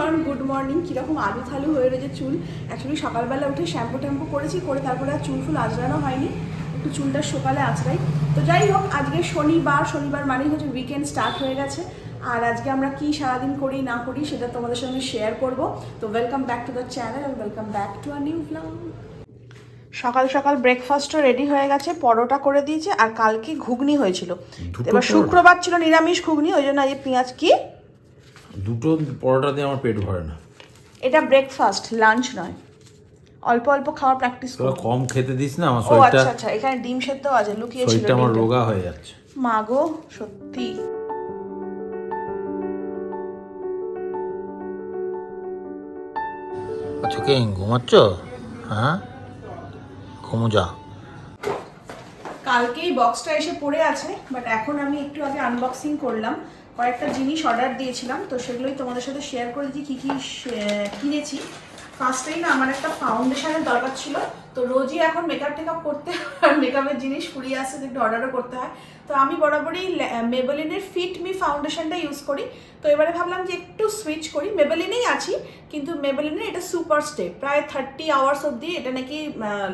Everyone good morning কীরকম আলু থালু হয়ে রয়েছে চুল। অ্যাকচুয়ালি সকালবেলা উঠে শ্যাম্পু ট্যাম্পু করেছি করে তারপরে আর চুল ফুল আঁচড়ানো হয়নি। একটু চুলটা সকালে আঁচড়াই। তো যাই হোক আজকে শনিবার শনিবার মানেই হচ্ছে উইকেন্ড স্টার্ট হয়ে গেছে। আর আজকে আমরা কি সারাদিন করি না করি সেটা তোমাদের সঙ্গে শেয়ার করব। তো welcome back to the channel and welcome back to our new blog সকাল সকাল ব্রেকফাস্টও রেডি হয়ে গেছে পরোটা করে দিয়েছে আর কালকে ঘুগনি হয়েছিল। এবার শুক্রবার ছিল নিরামিষ ঘুগনি ওই জন্য আজকে পেঁয়াজ কি? দুটো পরোটা দিয়ে আমার পেট ভরে না। এটা ব্রেকফাস্ট লাঞ্চ নয়। অল্প অল্প খাওয়ার প্র্যাকটিস করো। কম খেতে দিস না আমার শরীরটা আচ্ছা আচ্ছা এখানে ডিম সেদ্ধ আছে লুকিয়ে ছিল শরীরটা আমার রোগা হয়ে যাচ্ছে। মা গো সত্যি। আচ্ছা কে ঘুমাচ্ছ? হ্যাঁ? ঘুমো যা। কালকেই বক্সটা এসে পড়ে আছে বাট এখন আমি একটু আগে আনবক্সিং করলাম। কয়েকটা জিনিস অর্ডার দিয়েছিলাম, তো সেগুলোই তোমাদের সাথে শেয়ার করে দিচ্ছি কী কী কিনেছি। ফার্স্টেই না আমার একটা ফাউন্ডেশনের দরকার ছিল, তো রোজই এখন মেকআপ টেকআপ করতে আর মেকআপের জিনিস ফুরিয়ে আসছে তো একটু অর্ডারও করতে হয়। তো আমি বরাবরই মেবেলিনের ফিট মি ফাউন্ডেশনটা ইউজ করি। তো এবারে ভাবলাম যে একটু সুইচ করি মেবেলিনেই আছি, কিন্তু মেবেলিনের এটা সুপার স্টে প্রায় থার্টি আওয়ার্স অবধি এটা নাকি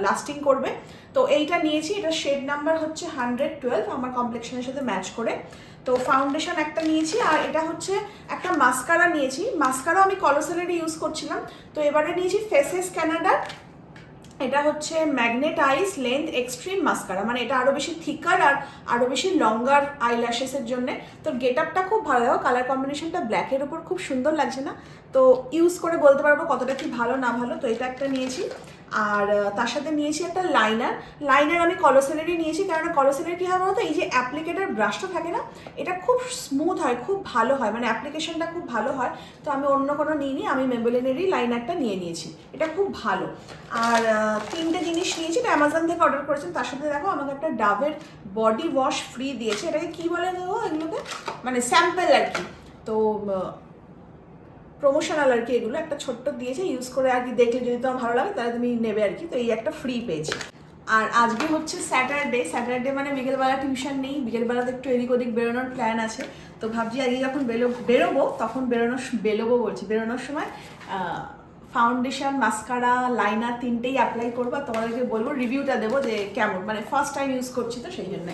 লাস্টিং করবে। তো এইটা নিয়েছি এটা শেড নাম্বার হচ্ছে হান্ড্রেড টুয়েলভ আমার কমপ্লেক্সনের সাথে ম্যাচ করে। তো ফাউন্ডেশন একটা নিয়েছি, আর এটা হচ্ছে একটা মাস্কারা নিয়েছি। মাস্কারা আমি কলোসেলেরই ইউজ করছিলাম। তো এবারে নিয়েছি ফেসেস ক্যানাডার এটা হচ্ছে magnet eyes length extreme mascara মানে এটা আরও বেশি থিকার আর আরও বেশি লঙ্গার আইল্যাশেসের জন্য। তো গেট আপটা খুব ভালো কালার কম্বিনেশনটা ব্ল্যাকের উপর খুব সুন্দর লাগছে না। তো ইউজ করে বলতে পারব কতটা কি ভালো না ভালো। তো এটা একটা নিয়েছি। আর তার সাথে নিয়েছি একটা লাইনার লাইনার আমি কলোসেলেরই নিয়েছি কারণ কলোসেলের কী হয় বলতো? এই যে অ্যাপ্লিকেটার ব্রাশটা থাকে না, এটা খুব স্মুথ হয়, খুব ভালো হয়। মানে অ্যাপ্লিকেশনটা খুব ভালো হয়। তো আমি অন্য কোনো নিইনি, আমি মেবেলিনেরই লাইনারটা নিয়ে নিয়েছি। এটা খুব ভালো। আর তিনটে জিনিস নিয়েছি, এটা অ্যামাজন থেকে অর্ডার করেছেন। তার সাথে দেখো, আমাকে একটা ডাবের বডি ওয়াশ ফ্রি দিয়েছে। এটাকে কী বলে দেবো এগুলোকে? মানে স্যাম্পেল আর কি। তো প্রমোশনাল আর কি এগুলো একটা ছোট্ট দিয়েছে ইউজ করে আর কি দেখলে যদি তোমার ভালো লাগে, তাহলে তুমি নেবে আর কি। তো এই একটা ফ্রি পেয়েছি আর আজকে হচ্ছে স্যাটারডে স্যাটারডে মানে বিকেলবেলা টিউশন নেই। বিকেলবেলাতে একটু এদিক ওদিক বেরোনোর প্ল্যান আছে। তো ভাবছি আজকে যখন বেরো বেরোবো, তখন বেরোনোর বেরোবো বলছি। বেরোনোর সময় ফাউন্ডেশন মাস্কারা লাইনার তিনটেই অ্যাপ্লাই করব। আর তোমাদেরকে বলব রিভিউটা দেবো যে কেমন। মানে ফার্স্ট টাইম ইউজ করছি তো সেই জন্য।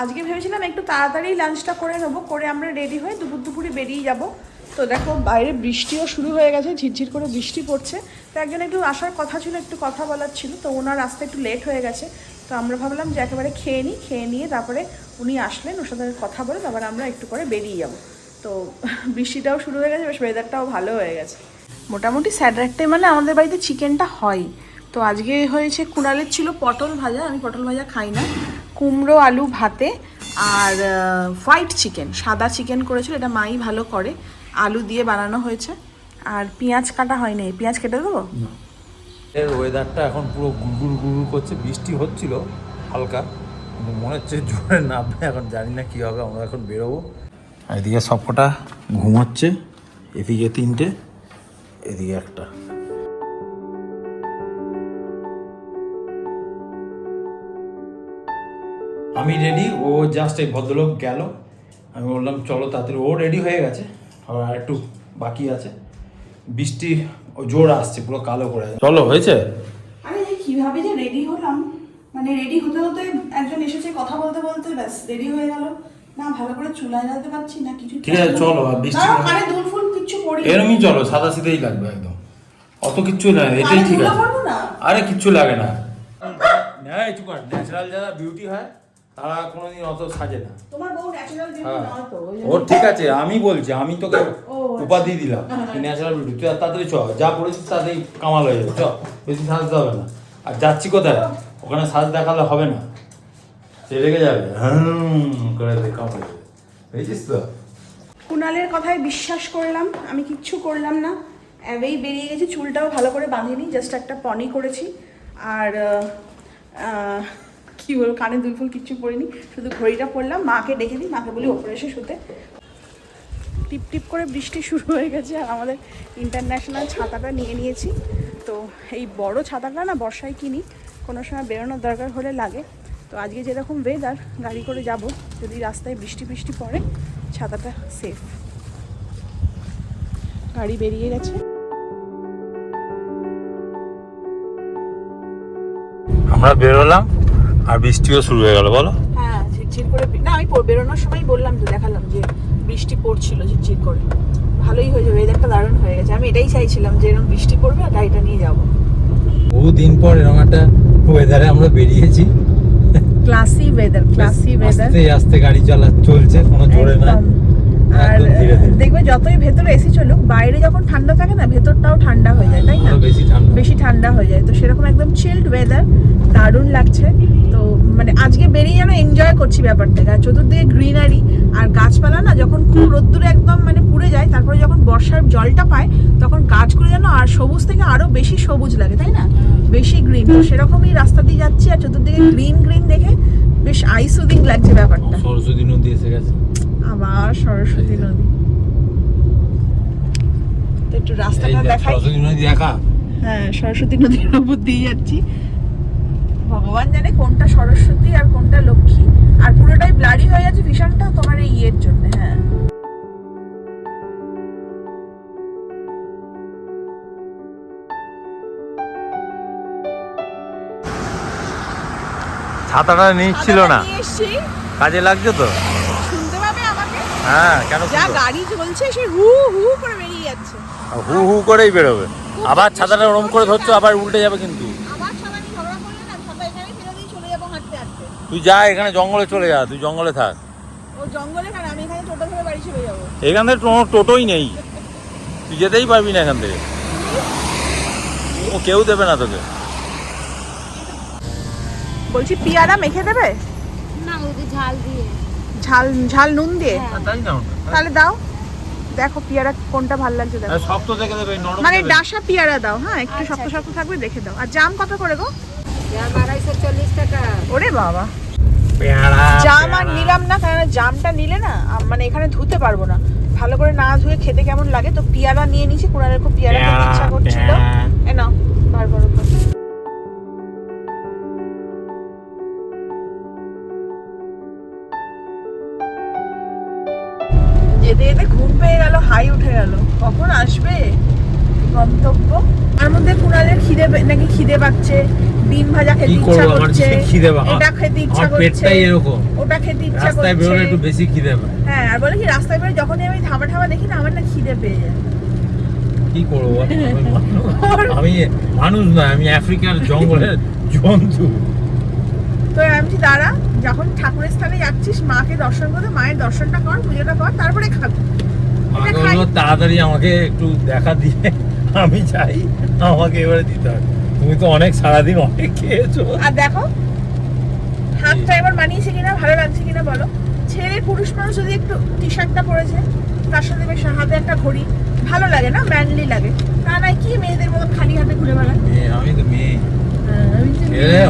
আজকে ভেবেছিলাম একটু তাড়াতাড়ি লাঞ্চটা করে নেব। করে আমরা রেডি হয়ে দুপুর দুপুরে বেরিয়ে যাব। তো দেখো, বাইরে বৃষ্টিও শুরু হয়ে গেছে, ঝিরঝির করে বৃষ্টি পড়ছে। তো একজন একটু আসার কথা ছিল, একটু কথা বলার ছিল, তো ওনার আসতে একটু লেট হয়ে গেছে। তো আমরা ভাবলাম যে একেবারে খেয়ে নিই, খেয়ে নিয়ে তারপরে উনি আসলেন, ওর সাথে কথা বলে তারপরে আমরা একটু করে বেরিয়ে যাব। তো বৃষ্টিটাও শুরু হয়ে গেছে, বেশ ওয়েদারটাও ভালো হয়ে গেছে। মোটামুটি স্যাটারডে মানে আমাদের বাড়িতে চিকেনটা হয়। তো আজকে হয়েছে কুড়ালের ছিল পটল ভাজা, আমি পটল ভাজা খাই না। কুমড়ো, আলু, ভাতে আর হোয়াইট চিকেন সাদা চিকেন করেছিল, এটা মাই ভালো করে। আলু দিয়ে বানানো হয়েছে। আর পেঁয়াজ কাটা হয়নি। পেঁয়াজ কেটে দেবো? এর ওয়েদারটা এখন পুরো গুড়গুড় গুড়গুড় করছে। বৃষ্টি হচ্ছিল হালকা, কিন্তু মনে হচ্ছে জোরে নামবে। এখন জানি না কী হবে, আমরা এখন বেরোবো। আর এদিকে সবকটা ঘুমাচ্ছে। এদিকে তিনটে, এদিকে একটা। আমি রেডি ও জাস্ট এই ভদ্রলোক গেল। আমি বললাম, চলো তাড়াতাড়ি। ও রেডি হয়ে গেছে। আবার আর একটু বাকি আছে। বৃষ্টি ও জোর আসছে পুরো কালো করে চলো হয়েছে? আরে এই কীভাবে যে রেডি হলাম? মানে রেডি হতে হতে একজন এসেছে কথা বলতে বলতে ব্যাস রেডি হয়ে গেল। না ভালো করে চুলায় জ্বালতে পারছি না কিছু ঠিক আছে, চলো, আর বৃষ্টি না। কানে দুল ফুল কিচ্ছু পড়ি এরমই চলো সাদা সিধেই লাগবে একদম। অত কিচ্ছু না এটাই ঠিক আছে। আরে কিচ্ছু লাগে না। ন্যাচারাল যারা বিউটি হয় তারা কোনোদিন অত সাজে না। তোমার বউ ন্যাচারাল বিউটি হ্যাঁ। নয় তো ওর ঠিক আছে আমি বলছি আমি তোকে আচ্ছা। উপাধি দিলাম ন্যাচারাল বিউটি তুই তাড়াতাড়ি চ যা পড়েছিস তাড়াতাড়ি কামাল হয়ে যাবে চ বেশি সাজতে হবে না। আর যাচ্ছি কোথায়? ওখানে সাজ দেখালে হবে না। সে রেগে যাবে করে কামাল হয়ে। বুঝেছিস তো? কুণালের কথায় বিশ্বাস করলাম আমি কিচ্ছু করলাম না। অ্যাবেই বেরিয়ে গেছি চুলটাও ভালো করে বাঁধিনি জাস্ট একটা পনি করেছি। আর কি বলব, কানে দুলফুল কিচ্ছু পরিনি শুধু ঘড়িটা পরলাম মাকে ডেকে দিই, মাকে বলি ওপরে এসে শুতে। টিপ টিপ করে বৃষ্টি শুরু হয়ে গেছে, আর আমাদের ইন্টারন্যাশনাল ছাতাটা নিয়ে নিয়েছি। তো এই বড় ছাতাটা না বর্ষায় কিনি, কোনো সময় বেরোনোর দরকার হলে লাগে। তো আজকে যেরকম ওয়েদার গাড়ি করে যাব, যদি রাস্তায় বৃষ্টি বৃষ্টি পড়ে, ছাতাটা সেফ গাড়ি বেরিয়ে গেছে। আমরা বেরোলাম আর বৃষ্টিও শুরু হয়ে গেল বলো। হ্যাঁ ঝিরঝির করে না আমি বেরোনোর সময় বললাম তো দেখালাম যে বৃষ্টি পড়ছিল ঝিরঝির করে। ভালোই হয়ে যাবে ওয়েদারটা দারুণ হয়ে গেছে। আমি এটাই চাইছিলাম যে এরকম বৃষ্টি পড়বে আর গাড়িটা নিয়ে যাব। বহুদিন পর এরকম একটা ওয়েদারে আমরা বেরিয়েছি। ক্লাসি ওয়েদার ক্লাসি ওয়েদার আস্তে আস্তে গাড়ি চালা চলছে কোনো জোরে না। আর। দেখবে যতই ভেতরে এসি চলুক বাইরে যখন ঠান্ডা থাকে না ভেতরটাও ঠান্ডা হয়ে যায় তাই না? বেশি ঠান্ডা। বেশি ঠান্ডা হয়ে যায়। তো সেরকম একদম চিল্ড ওয়েদার দারুণ লাগছে। তো মানে আজকে বেরিয়ে যেন এনজয় করছি ব্যাপারটাকে। আর চতুর্দিকে গ্রিনারি আর গাছপালা না যখন খুব রোদ্দুরে একদম মানে পুড়ে যায় তারপরে যখন বর্ষার জলটা পায় তখন গাছগুলো যেন আর সবুজ থেকে আরও বেশি সবুজ লাগে তাই না? বেশি গ্রিন তো সেরকমই রাস্তা দিয়ে যাচ্ছি আর চতুর্দিকে গ্রিন গ্রিন দেখে বেশ আই সুদিং লাগছে ব্যাপারটা। সরস্বতী নদী এসে গেছে। আবার সরস্বতী নদী। তো একটু রাস্তাটা দেখাই। সরস্বতী নদী দেখা। হ্যাঁ সরস্বতী নদীর উপর দিয়ে যাচ্ছি। ভগবান জানে কোনটা সরস্বতী আর কোনটা লক্ষ্মী। আর পুরোটাই ব্লারি হয়ে যাচ্ছে ভীষণটা তোমার এই ইয়ের জন্য হ্যাঁ। ছাতাটা নিচ্ছিল না। কাজে লাগছে তো? শুনতে পাবে আমাকে? হ্যাঁ কেন যা? গাড়ি চলছে সে হু হু করে বেরিয়ে যাচ্ছে। হু হু করেই বেরোবে। আবার ছাতাটা ওরম করে ধরছো আবার উল্টে যাবে কিন্তু আবার সবাই ঝগড়া করলে না সবাই এখানে ফেলে দিয়ে চলে যাব হাঁটতে হাঁটতে তুই যা এখানে জঙ্গলে চলে যা তুই জঙ্গলে থাক। ও জঙ্গলে কেন? আমি এখানে টোটো ধরে বাড়ি চলে যাব। এখান থেকে টোটোই নেই। তুই যেতেই পারবি না এখান থেকে। ও কেউ দেবে না তোকে। বলছি পিয়ারা মেখে দেবে? না ওদের ঝাল দিয়ে। ঝাল ঝাল নুন দিয়ে? হ্যাঁ। তাই না? তাহলে দাও। দেখো পিয়ারা কোনটা ভালো লাগছে দেখো। শক্ত দেখে দেবে নরম মানে। ডাসা পিয়ারা দাও হ্যাঁ একটু আচ্ছা, শক্ত শক্ত থাকবে দেখে দাও। আর জাম কত করে গো? জাম আড়াইশো চল্লিশ টাকা। ওরে বাবা। জাম আর নিলাম না কারণ জামটা নিলে না মানে এখানে ধুতে পারব না। ভালো করে না ধুয়ে খেতে কেমন লাগে তো পিয়ারা নিয়ে নিয়েছি কুড়ালের খুব পিয়ারা খেতে ইচ্ছা করছিল। এ নাও বার বার যেতে যেতে ঘুম পেয়ে গেল হাই উঠে গেল। কখন আসবে? গন্তব্য। তার মধ্যে কুণালের খিদে নাকি খিদে পাচ্ছে ডিম ভাজা খেতে ইচ্ছা করছে এটা খেতে ইচ্ছা করছে পেটটাই এরকম। ওটা খেতে ইচ্ছা রাস্তায় বেরোলে একটু বেশি খিদে পায়। হ্যাঁ আর বলে কি রাস্তায় বেরোয় যখনই আমি ধাবা ঠাবা দেখি না আমার না খিদে পেয়ে যায়। কি করব আমি মানুষ- নয় আমি আফ্রিকার জঙ্গলের জন্তু। তো আমি দাঁড়া যখন ঠাকুরের স্থানে যাচ্ছিস মাকে দর্শন করতে মায়ের দর্শনটা কর পুজোটা কর তারপরে খাবি। তাড়াতাড়ি আমাকে একটু দেখা দিয়ে আমি চাই আমাকে এবারে দিতে হবে। তুমি তো অনেক সারাদিন অনেক খেয়েছো। আর দেখো হাতটা এবার মানিয়েছে কিনা ভালো লাগছে কিনা বলো? ছেলে পুরুষ মানুষ যদি একটু টি শার্টটা পরেছে তার সাথে বেশ হাতে একটা ঘড়ি ভালো লাগে না? ম্যানলি লাগে। তা নয় কি মেয়েদের মতো খালি হাতে ঘুরে বেড়ায়? আমি তো মেয়ে।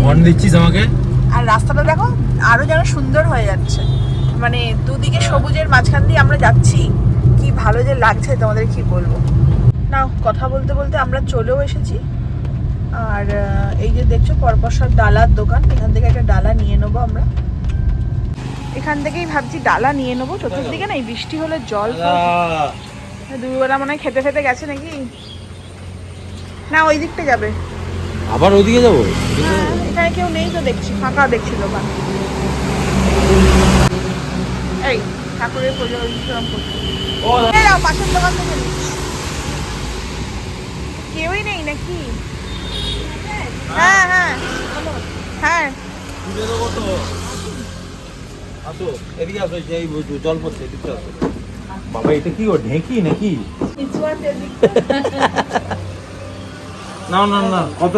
হর্ন দিচ্ছিস আমাকে? আর রাস্তাটা দেখো আরও যেন সুন্দর হয়ে যাচ্ছে। মানে দুদিকে সবুজের মাঝখান দিয়ে আমরা যাচ্ছি। কি ভালো যে লাগছে তোমাদের কি বলব? না কথা বলতে বলতে আমরা চলেও এসেছি। আর এই যে দেখছ পরপর সব ডালার দোকান এখান থেকে একটা ডালা নিয়ে নেব আমরা। এখান থেকেই ভাবছি ডালা নিয়ে নেব। চতুর্দিকে না এই বৃষ্টি হলে জল দুবেলা মনে হয় খেতে খেতে গেছে নাকি? না ওই দিকটা যাবে। আবার ওদিকে যাব? হ্যাঁ, এখানে কেউ নেই তো দেখছি ফাঁকা দেখছি দোকান। এই ঠাকুরের পুজো পাশের দোকান থেকে। কেউই নেই নাকি? হ্যাঁ। হ্যাঁ হ্যাঁ। পুজো দেবো তো। আসো এদিকে আসো এই জল পড়ছে এদিকে আসো। বাবা এটা কি ও ঢেঁকি নাকি? না না না কত?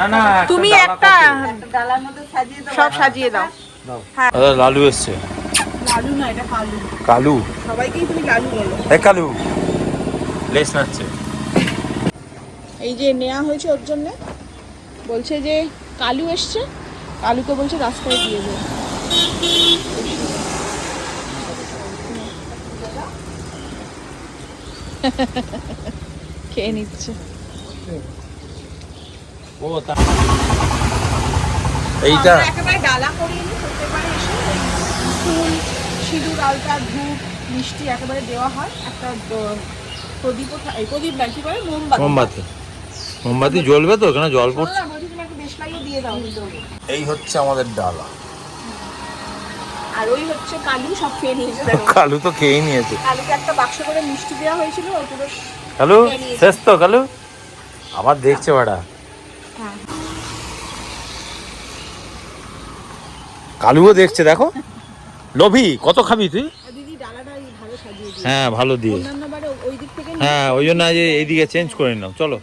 না না তুমি একটা ডালার মধ্যে সাজিয়ে দেবো সব সাজিয়ে দাও। দাও। হ্যাঁ। লালু এসছে। লালু না এটা কালু। কালু। সবাইকেই তুমি লালু বলো। এ কালু। লেস নাচ্ছে। এই যে নেওয়া হয়েছে ওর জন্যে বলছে যে কালু এসছে কালুকে বলছে রাস্তায় দিয়ে দেবে খেয়ে নিচ্ছে। এইটা একেবারে ডালা করিয়ে নিই প্রত্যেকবারে এসে ফুল সিঁদুর আলতা ধূপ মিষ্টি একেবারে দেওয়া হয়। একটা প্রদীপও প্রদীপ না কি বলে? মোমবাতি। মোমবাতি। মোমবাতি জ্বলবে তো এখানে জল পড়ছে। এই হচ্ছে আমাদের ডালা। আর ওই হচ্ছে কালু সব খেয়ে নিয়েছে দেখো। কালু তো খেয়েই নিয়েছে। কালুকে একটা বাক্স করে মিষ্টি দেওয়া হয়েছিল ও পুরো কালু শেষ তো কালু? আবার দেখছে বাড়া। হ্যাঁ। কালুও দেখছে দেখো। লোভি কত খাবি তুই? আর দিদি ডালাটা এই ভালো সাজিয়ে দিল হ্যাঁ ভালো দিয়ে। অন্যান্য বারে ওই দিক থেকে হ্যাঁ ওই জন্য আজ এইদিকে চেঞ্জ করে নিলাম। চলো।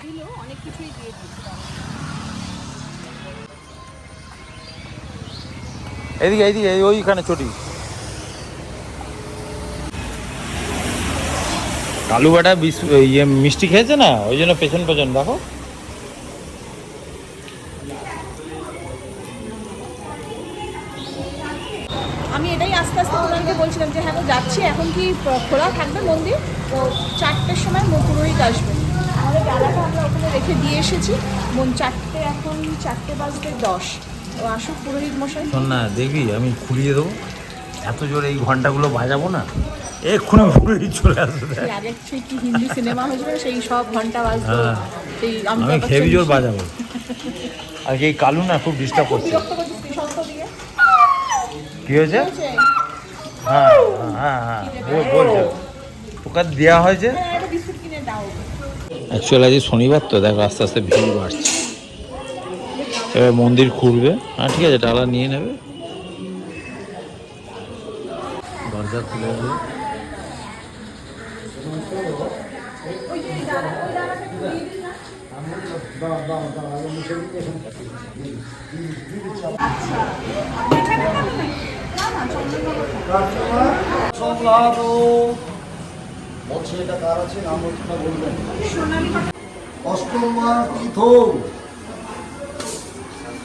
এদিকে এদিকে ওইখানে চটি। কালু বাটা ইয়ে মিষ্টি খেয়েছে না? ওই জন্য পেছন পেছন, দেখো। আমি এটাই আস্তে আস্তে বলছিলাম যে হ্যাঁ যাচ্ছি। এখন কি খোলা মন্দির? তো চারটের সময় আমরা ওখানে রেখে দিয়ে এসেছি। চারটে এখন, চারটে বাজতে দশ। আসুক পুরোহিত মশাই। শোন না দেখবি আমি খুলিয়ে দেবো। এত জোরে এই ঘন্টাগুলো বাজাবো না এক্ষুনি পুরোই চলে আসবে। দেখ। সেই কি হিন্দি সিনেমা হয়েছিল সেই সব ঘণ্টা বাজতো হ্যাঁ। সেই আমি খেবি জোর বাজাবো। আর এই কালু না খুব ডিস্টার্ব করছে। কি হয়েছে? বলছে, হ্যাঁ হ্যাঁ হ্যাঁ বলছে ওকে দেওয়া হয়েছে? "হ্যাঁ, অ্যাকচুয়ালি আজ শনিবার তো দেখো আস্তে আস্তে ভিড় বাড়ছে। এবার মন্দির খুলবে। হ্যাঁ ঠিক আছে ডালা নিয়ে নেবে। দরজা খুলে দেবে। সংলাপ এটা কার আছে? নাম হচ্ছে না বলবেন। অষ্টমা তীর্থ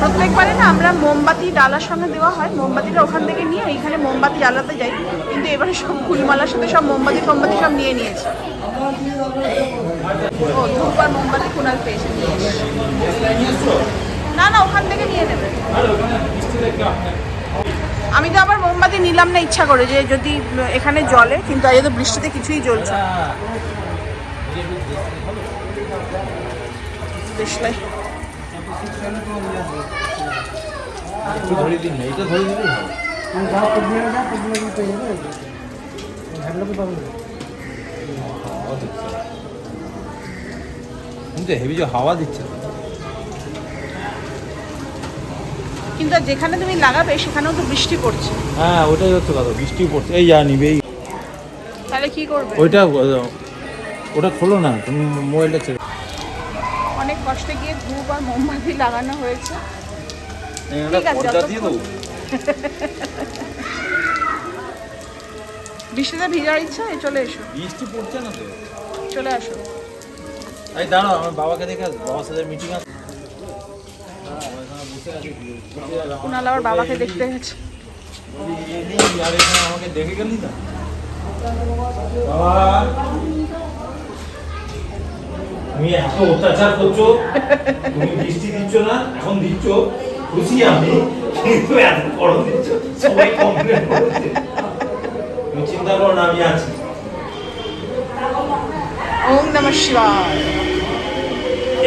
প্রত্যেকবারে না আমরা মোমবাতি, ডালার সঙ্গে দেওয়া হয়। মোমবাতিটা ওখান থেকে নিয়ে এইখানে মোমবাতি জ্বালাতে যাই। কিন্তু এবারে সব ফুলমালার সাথে সব মোমবাতি ফোমবাতি সব নিয়ে নিয়েছে। ও মোমবাতি কুনাল পেয়েছে না না, ওখান থেকে নিয়ে নেবে। আমি তো আবার মোমবাতি নিলাম না, ইচ্ছা করে যে যদি এখানে জলে কিন্তু আজ তো বৃষ্টিতে কিছুই জ্বলছে না। দেশলাই একটু ধরে দিন না এইটা ধরে দিলেই হবে কিন্তু হেভি যে হাওয়া দিচ্ছে। কিন্তু যেখানে তুমি লাগাবে, সেখানেও তো বৃষ্টি পড়ছে। হ্যাঁ ওটাই হচ্ছে কথা বৃষ্টি পড়ছে এই যা নিবে এই তাহলে কি করবে? ওইটা, ওটা খোলো না, তুমি মোবাইলটা ছেড়ে ধূপ আর মোমবাতি লাগানো হয়েছে। দেবো। বৃষ্টিতে ভিজার ইচ্ছা এই চলে এসো। বৃষ্টি পড়ছে না তো? চলে আসো। এই দাঁড়াও আমার বাবাকে দেখে আসব বাবার সাথে মিটিং আছে। হ্যাঁ, কুনাল আবার বাবাকে দেখতে গেছে। আমাকে দেখে গেলি না? বাবা তুমি এত অত্যাচার করছ তুমি বৃষ্টি দিচ্ছ না এখন দিচ্ছ খুশি আমি কিন্তু এত গরম দিচ্ছ সবাই কমপ্লেন করেছে। তুমি চিন্তা করো না আমি আছি। ওম নম শিবায়।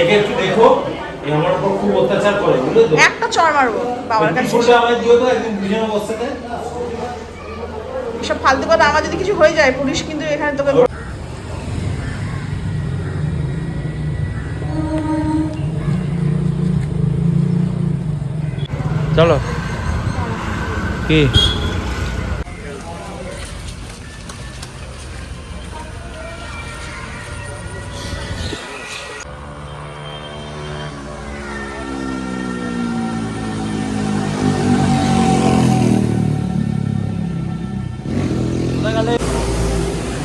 একে একটু দেখো এ আমার উপর খুব অত্যাচার করে বুঝলে তো? একটা চড় মারবো বাবার কাছে। ছোটে আমায় দিও তো একদিন দুজনে বসতে এসব ফালতু কথা আমার যদি কিছু হয়ে যায় পুলিশ কিন্তু এখানে তোকে চলো। কি?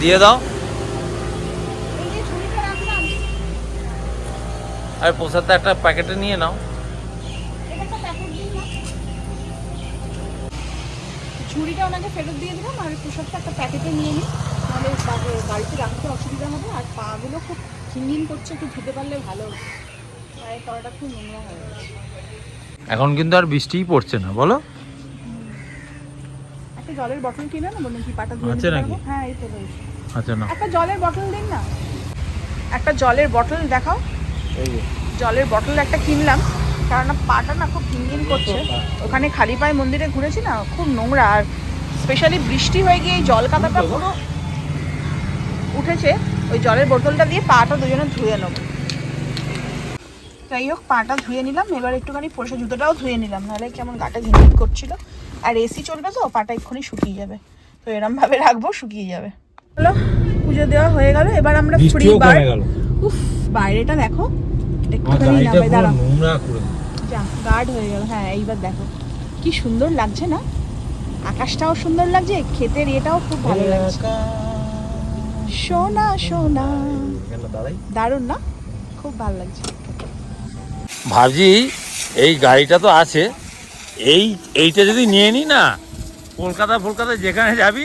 দিয়ে দাও। আর প্রসাদটা একটা প্যাকেটে নিয়ে নাও। ছুরিটা ওনাকে ফেরত দিয়ে দিলাম আর পোশাকটা একটা প্যাকেটে নিয়ে নিই। তাহলে বাড়িতে রাখতে অসুবিধা হবে আর পাগুলো খুব খিনখিন করছে একটু ধুতে পারলে ভালো। পায়ের তলাটা খুব নোংরা হয়ে গেছে। এখন কিন্তু আর বৃষ্টিই পড়ছে না বলো? একটা জলের বটল কিনে না বলুন কি পাটা ধুয়ে নিতে? হ্যাঁ এই তো রয়েছে। আচ্ছা না। একটা জলের বটল দিন না। একটা জলের বটল দেখাও। জলের বটল একটা কিনলাম। কারণ না পাটা না খুব খিনখিন করছে। ওখানে খালি পায়ে মন্দিরে ঘুরেছি না খুব নোংরা। আর স্পেশালি বৃষ্টি হয়ে গিয়ে এই জল কাদাটা পুরো উঠেছে ওই জলের বোতলটা দিয়ে পাটা দুজনে ধুয়ে নেব। যাই হোক পাটা ধুয়ে নিলাম এবার একটুখানি পরিষ্কার জুতোটাও ধুয়ে নিলাম নাহলে কেমন গাটা ঝিনঝিন করছিল। আর এসি চলবে তো পাটা এক্ষুনি শুকিয়ে যাবে। তো এরম ভাবে রাখব শুকিয়ে যাবে। হলো পুজো দেওয়া হয়ে গেল এবার আমরা ফ্রি বার উফ বাইরেটা দেখো না গার্ড হয়ে গেল। হ্যাঁ এইবার দেখো। কি সুন্দর লাগছে না? আকাশটাও সুন্দর লাগছে ক্ষেতের ইয়েটাও খুব ভালো লাগছে। সোনা সোনা। দারুণ না? খুব ভালো লাগছে। ভাবছি এই গাড়িটা তো আছে। এই এইটা যদি নিয়ে নিই না কলকাতা ফলকাতা যেখানে যাবি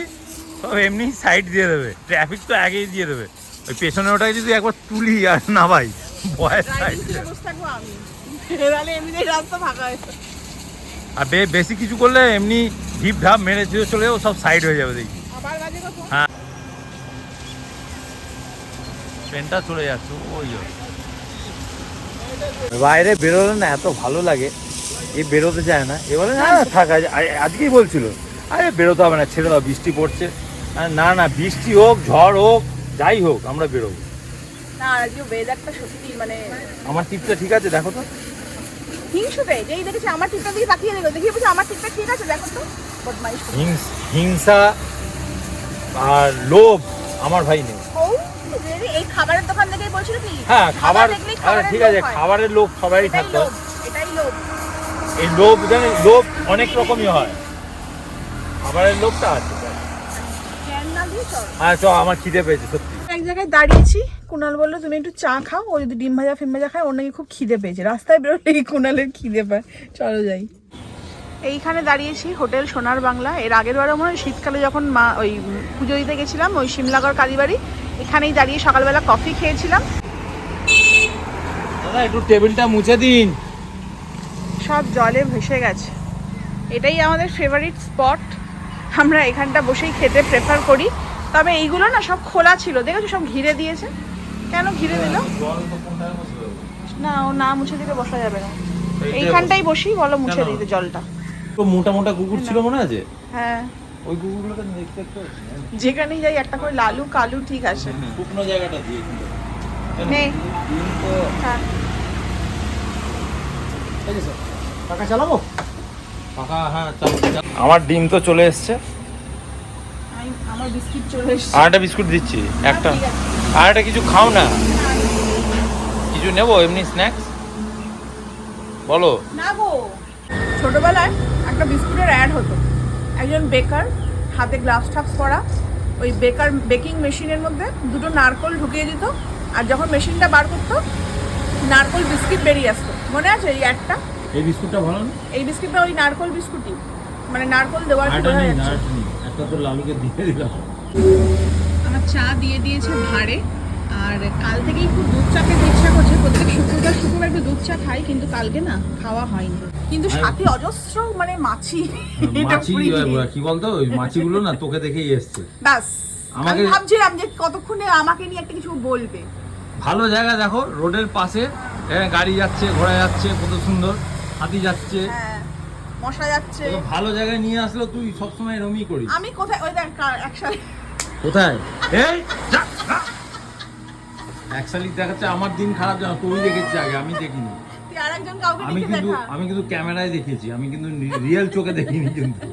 সব এমনি সাইড দিয়ে দেবে। ট্রাফিক তো আগেই দিয়ে দেবে। ওই পেছনে ওটাকে যদি একবার তুলি আর না ভাই আর বে- বেশি কিছু করলে এমনি ঢিপ ঢাপ মেরে চলেও সব সাইড হয়ে যাবে দেখি আবার বাজে কত হ্যাঁ। ট্রেনটা চলে যাচ্ছে ওই বাইরে বেরোলে না এত ভালো লাগে এ বেরোতে চায় না। এবারে বলে না থাক আজ- আজকেই বলছিল আরে বেরোতে হবে না ছেড়ে দাও বৃষ্টি পড়ছে। না না বৃষ্টি হোক ঝড় হোক যাই হোক আমরা বেরোবো। না আজকে ওয়েদারটা সত্যি মানে আমার টিপটা ঠিক আছে দেখো তো। যেই দেখেছি আমার টিপটা দিয়ে তাকিয়ে দেখো দেখি বলছি আমার টিপটা ঠিক আছে দেখো তো। বদমাইশ। হিংস- হিংসা আর লোভ আমার ভাই নেই। এই খাবারের দোকান থেকেই বলছিল কি? হ্যাঁ খাবার আরে ঠিক লোভ আছে। খাবারের লোভ সবারই এটাই থাকতে। লোভ এটাই লোভ। এই লোভ জানি লোভ অনেক রকমই হয়। খাবারের লোভটা আছে। হ্যাঁ চ আমার খিদে পেয়েছে সত্যি। এক জায়গায় দাঁড়িয়েছি কুনাল বলল তুমি একটু চা খাও ও যদি ডিম ভাজা ফিম ভাজা খায় ওর নাকি খুব খিদে পেয়েছে। রাস্তায় বেরোলেই কুনালের খিদে পায়। চলো যাই। এইখানে দাঁড়িয়েছি হোটেল সোনার বাংলা। এর আগের বারও মনে হয় শীতকালে যখন মা ওই পুজো দিতে গেছিলাম ওই শিমলাগড় কালীবাড়ি এখানেই দাঁড়িয়ে সকালবেলা কফি খেয়েছিলাম। দাদা একটু টেবিলটা মুছে দিন। সব জলে ভেসে গেছে। এটাই আমাদের ফেভারিট স্পট আমরা এখানটা বসেই খেতে প্রেফার করি। তবে এইগুলো না সব খোলা ছিল দেখেছ? সব ঘিরে দিয়েছে। কেন ঘিরে দিল? না ও না মুছে দিলে বসা যাবে না। এইখানটাই বসি বলো মুছে দিতে জলটা। তো মোটা মোটা কুকুর ছিল মনে আছে? হ্যাঁ। ওই কুকুরগুলোকে দেখতে একটু যেখানেই যাই একটা করে লালু কালু ঠিক আছে। শুকনো জায়গাটা দিয়ে হ্যাঁ। টাকা চালাবো? পাকা হ্যাঁ চালু চালু। আমার ডিম তো চলে এসছে। আমার বিস্কিট চলে এসছে। আর একটা বিস্কুট দিচ্ছি একটা। আর একটা কিছু খাও না। কিছু নেব এমনি স্ন্যাক্স বলো। না গো ছোটবেলায় একটা বিস্কুটের অ্যাড হতো। একজন বেকার হাতে গ্লাভস টাভস পরা ওই বেকার বেকিং মেশিনের মধ্যে দুটো নারকল ঢুকিয়ে দিত আর যখন মেশিনটা বার করতো নারকল বিস্কিট বেরিয়ে আসতো। মনে আছে এই অ্যাডটা এই বিস্কুটটা ভালো এই বিস্কিটটা ওই নারকল বিস্কুটই। মানে নারকল দেওয়ার কি বোঝা যাচ্ছে? তো লালুকে দিয়ে দিলাম। আমার চা দিয়ে দিয়েছে ভাড়ে আর কাল থেকেই খুব দুধ চা খেতে ইচ্ছা করছে। প্রত্যেক শুক্রবার শুক্রবার একটু দুধ চা খাই কিন্তু কালকে না খাওয়া হয়নি। কিন্তু সাথে অজস্র মানে মাছি। এটা মাছি। কি বলতো ওই মাছিগুলো না তোকে দেখেই এসছে। ব্যাস। আমাকে- ভাবছিলাম যে কতক্ষণে আমাকে নিয়ে একটা কিছু বলবে। ভালো জায়গা দেখো রোডের পাশে গাড়ি যাচ্ছে ঘোড়া যাচ্ছে কত সুন্দর হাতি যাচ্ছে। হ্যাঁ। মশা যাচ্ছে। ভালো জায়গায় নিয়ে আসলো তুই সবসময় এরমই করিস। আমি কোথায়? ওই দেখ একসাথে। কোথায়? এই শালিক দেখাচ্ছে আমার দিন খারাপ জানো তুই দেখেছিস আগে আমি দেখিনি। আমি কিন্তু আমি কিন্তু ক্যামেরায় দেখেছি আমি কিন্তু রিয়েল চোখে দেখিনি কিন্তু।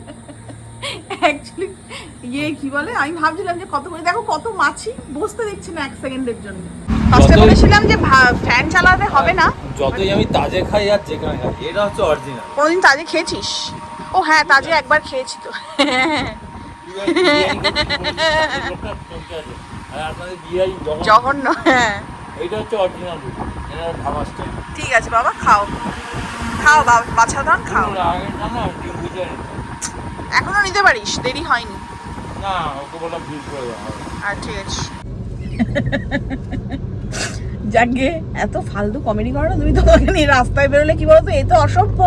অ্যাকচুয়ালি ইয়ে কি বলে? আমি ভাবছিলাম যে কত করে দেখো কত মাছি বসতে দেখছি না এক সেকেন্ডের জন্য। ফার্স্টে বলেছিলাম যে ফ্যান চালাতে হবে না। যতই আমি তাজে খাই আর যেখানে খাই এটা হচ্ছে অরিজিনাল কোনোদিন তাজে খেয়েছিস? ও হ্যাঁ তাজে একবার খেয়েছি তো। জঘন্য হ্যাঁ। এইটা হচ্ছে অরিজিনাল এটা ঠিক আছে বাবা খাও। খাও বাছা ধান খাও। এখনও নিতে পারিস দেরি হয়নি। না ওকে বললাম ভিড় করে। আর ঠিক আছে। যাকে এত ফালতু কমেডি করো না তুমি তোমাকে নিয়ে রাস্তায় বেরোলে কি বলতো? এ তো অসভ্য।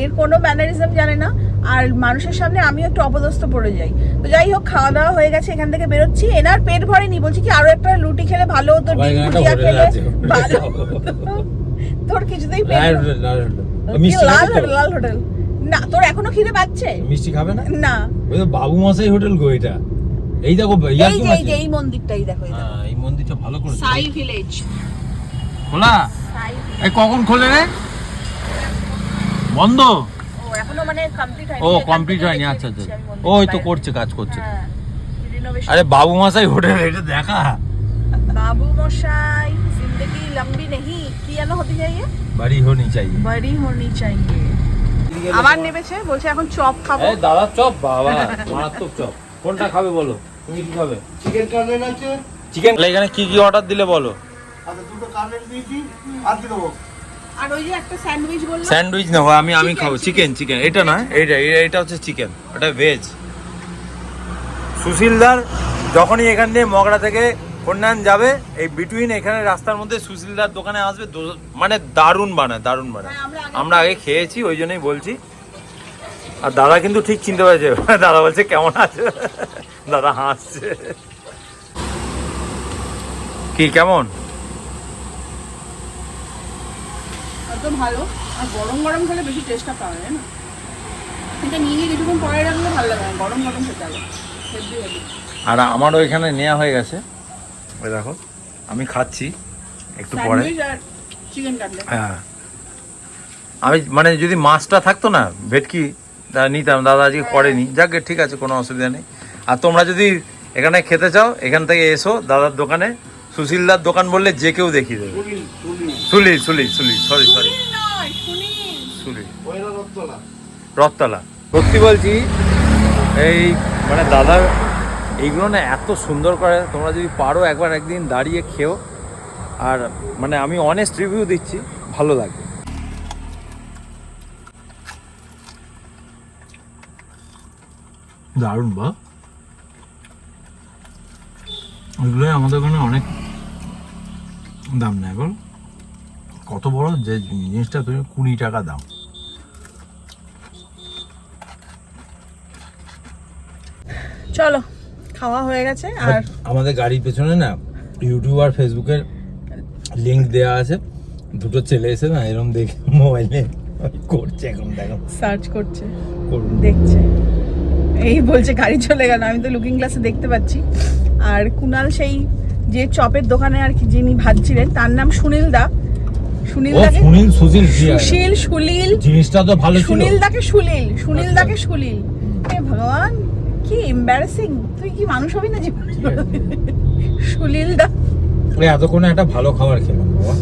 এর কোনো ম্যানারিজম জানে না। আর মানুষের সামনে আমিও একটু অপদস্থ পড়ে যাই। তো যাই হোক খাওয়া দাওয়া হয়ে গেছে এখান থেকে বেরোচ্ছি। এনার পেট ভরেনি বলছি কি আরও একটা রুটি খেলে ভালো হতো ভুজিয়া খেলে ভালো তোর কিছুতেই লাল হোটেল, লাল হোটেল। তো? না তোর এখনও খিদে পাচ্ছে? মিষ্টি খাবে না? না। ওই তো বাবু মশাই হোটেল গো এটা। এই দেখো এই যে এই মন্দিরটাই দেখো এই হ্যাঁ, মন্দিরটা ভালো করেছে। সাই ভিলেজ খোলা সাই এই কখন খোলে রে বন্ধ ও এখনো মানে কমপ্লিট হয়নি ও এখান কমপ্লিট থেকে হয়নি দেখে আচ্ছা আচ্ছা দিচ্ছি আমি মন্দিরের ওই তো বাইরে। করছে কাজ করছে হ্যাঁ renovation। আরে বাবু মশাই হোটেল এটা দেখা बाबू मोशाई जिंदगी लंबी नहीं কি যেন হতে চাইয়ে বাড়ি হোনি চাই বড়ি হোনি চাইয়ে আমার নেবেছে বলছে এখন চপ খাবো এই দাদা চপ বাবা মারাত্মক চপ কোনটা খাবে বলো তুমি কি খাবে চিকেন কাটলেট আছে চিকেন এখানে কি কি অর্ডার দিলে বলো আচ্ছা দুটো কাটলেট দিয়েছি আর কি দেবো? আর ওই যে একটা স্যান্ডউইচ বললাম। স্যান্ডউইচ নেব আমি আমি খাব। চিকেন চিকেন এটা না এটা- এটা হচ্ছে চিকেন ওটা ভেজ সুশীলদার যখনই এখান দিয়ে মগরা থেকে কন্যান যাবে এই বিটুইন এখানে রাস্তার মধ্যে সুশীলদার দোকানে আসবে মানে দারুণ বানায় দারুণ বানায়। হ্যাঁ, আমরা আগে আমরা আগে খেয়েছি ওই জন্যই বলছি। আর দাদা কিন্তু ঠিক চিনতে পেরেছে দাদা বলছে কেমন আছে? দাদা হাসছে। কি কেমন? একদম ভালো। আর গরম গরম খেলে বেশি টেস্টটা পাওয়া যায় না। এটা নিয়ে গিয়ে কিছুক্ষণ পরে রাখলে ভালো লাগে না। গরম গরম খেতে হবে। হেভি হেভি আর আমারও এখানে নেওয়া হয়ে গেছে। ওই দেখো আমি খাচ্ছি একটু পরে। চিকেন কাটলেট হ্যাঁ। আমি মানে যদি মাছটা থাকতো না ভেটকি তা নিতাম দাদা আজকে করেনি। যাক ঠিক আছে কোনো অসুবিধা নেই। আর তোমরা যদি এখানে খেতে চাও এখান থেকে এসো দাদার দোকানে। সুশীলদার দোকান বললে যে কেউ দেখিয়ে দেবে। সুলি সুলি সুলি সরি সরি সুলি রথতলা। সত্যি বলছি এই মানে দাদা এইগুলো না এত সুন্দর করে তোমরা যদি পারো একবার একদিন দাঁড়িয়ে খেও। আর মানে আমি অনেস্ট রিভিউ দিচ্ছি ভালো লাগে দারুণ বা। ওইগুলোই আমাদের ওখানে অনেক দাম নেয় বল কত বড়? যে জিনিসটা তুমি কুড়ি টাকা দাম। চলো খাওয়া হয়ে গেছে আর আমাদের গাড়ির পেছনে না ইউটিউব আর ফেসবুকের লিংক দেওয়া আছে। দুটো ছেলে এসে না এরকম দেখে মোবাইলে করছে এখন দেখো। সার্চ করছে দেখছে। এই বলছে গাড়ি চলে গেল। আমি তো লুকিং গ্লাসে দেখতে পাচ্ছি। আর কুনাল সেই যে চপের দোকানে আর কি যিনি ভাজছিলেন তার নাম সুনীল দা। সুনীল দাকে সুনীল সুশীল সুশীল সুলীল জিনিসটা তো ভালো ছিল। সুনীল দাকে সুলীল সুনীল আচ্ছা। দাকে সুলীল হে ভগবান কি এম্বারাসিং তুই কি মানুষ হবি না জীবন? সুনীল দা। এতক্ষণে একটা ভালো খাবার খেলাম বাবা।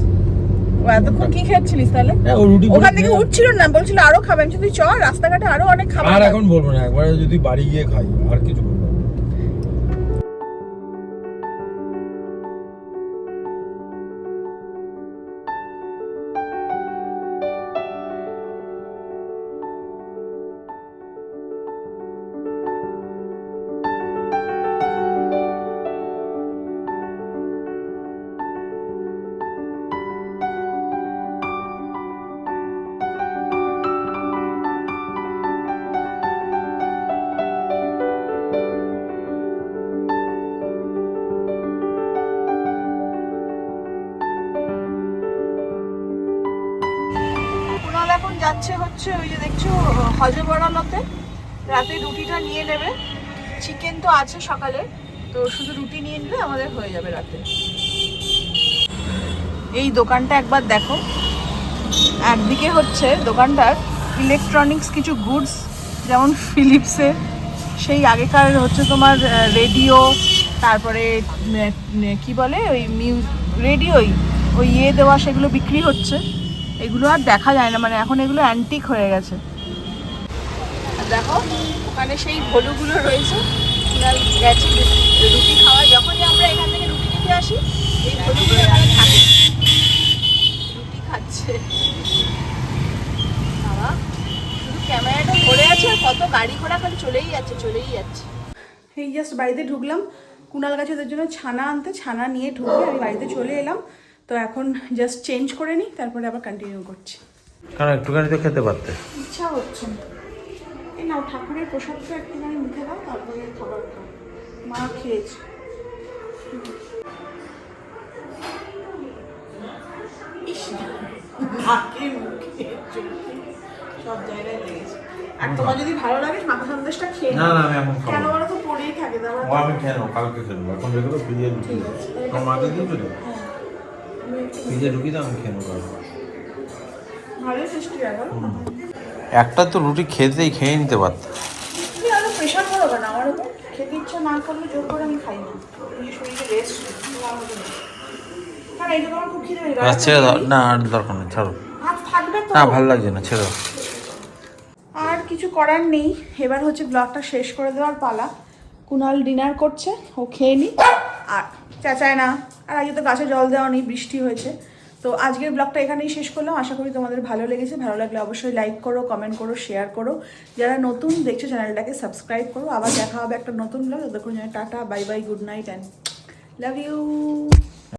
এতক্ষণ কি খাচ্ছিলিস তাহলে? হ্যাঁ, ওখান থেকে উঠছিল না বলছিল আরও খাবেন যদি চল রাস্তাঘাটে আরও অনেক খাবার আর এখন বলব না একবারে যদি বাড়ি গিয়ে খাই আর কিছু হচ্ছে ওই যে দেখছ হজবড়ালতে রাতে রুটিটা নিয়ে নেবে। চিকেন তো আছে সকালে, তো শুধু রুটি নিয়ে নিলে আমাদের হয়ে যাবে রাতে। এই দোকানটা একবার দেখো। একদিকে হচ্ছে দোকানটার ইলেকট্রনিক্স কিছু গুডস যেমন ফিলিপসের সেই আগেকার হচ্ছে তোমার রেডিও তারপরে কি বলে, ওই মিউ রেডিওই ওই ইয়ে দেওয়া সেগুলো বিক্রি হচ্ছে। এগুলো আর দেখা যায় না মানে এখন এগুলো অ্যান্টিক হয়ে গেছে। দেখো, ওখানে সেই ভলুগুলো রয়েছে। রুটি যখনই আমরা এখান থেকে রুটি আসি, এই রুটি খাচ্ছে। ক্যামেরাটা আছে আর কত গাড়ি ঘোড়া খালি চলেই যাচ্ছে চলেই যাচ্ছে। এই জাস্ট বাড়িতে ঢুকলাম। কুনাল গাছে ওদের জন্য ছানা আনতে, ছানা নিয়ে ঢুকে আমি বাড়িতে চলে এলাম। তো এখন জাস্ট চেঞ্জ করে নিই তারপরে আবার কন্টিনিউ করছি। কারণ একটুখানি তো খেতে পারতে। ইচ্ছা হচ্ছে না। এই নাও ঠাকুরের প্রসাদটা একটুখানি মুখে দাও তারপরে খাবার খাও। মা খেয়েছে। সব জায়গায় লেগেছে। আর তোমার যদি ভালো লাগে মাখা সন্দেশটা খেয়ে না, নাও। না, আমি এখন কেন বলো তো পড়েই থাকে আমি কালকে খেয়ে নেব এখন ঠিক আছে। তোমার মাকে একটু ফ্রিজে ঢুকি তো আমি খেয়ে নেব কালকে। ভালোই টেস্টি একটা তো রুটি খেতেই খেয়ে নিতে আরও প্রেশার আমার উপর খেতে ইচ্ছা না করলে জোর করে আমি খাই না। শরীরে রেস্ট কারণ এইটা তোমার খুব খিদে পেয়ে আর ছেড়ে দাও। না আর দরকার নেই ছাড়ো। আর থাকবে তো। না ভালো লাগছে না ছেড়ে দাও। আর কিছু করার নেই। এবার হচ্ছে ব্লগটা শেষ করে দেওয়ার পালা। কুনাল ডিনার করছে ও খেয়ে নি আর চেঁচায় না। আর আগে তো গাছে জল দেওয়া নেই, বৃষ্টি হয়েছে। তো আজকের ব্লগটা এখানেই শেষ করলাম। আশা করি তোমাদের ভালো লেগেছে। ভালো লাগলে অবশ্যই লাইক করো কমেন্ট করো শেয়ার করো। যারা নতুন দেখছ চ্যানেলটাকে সাবস্ক্রাইব করো। আবার দেখা হবে একটা নতুন ব্লগ ততক্ষণ tata bye bye good night and love you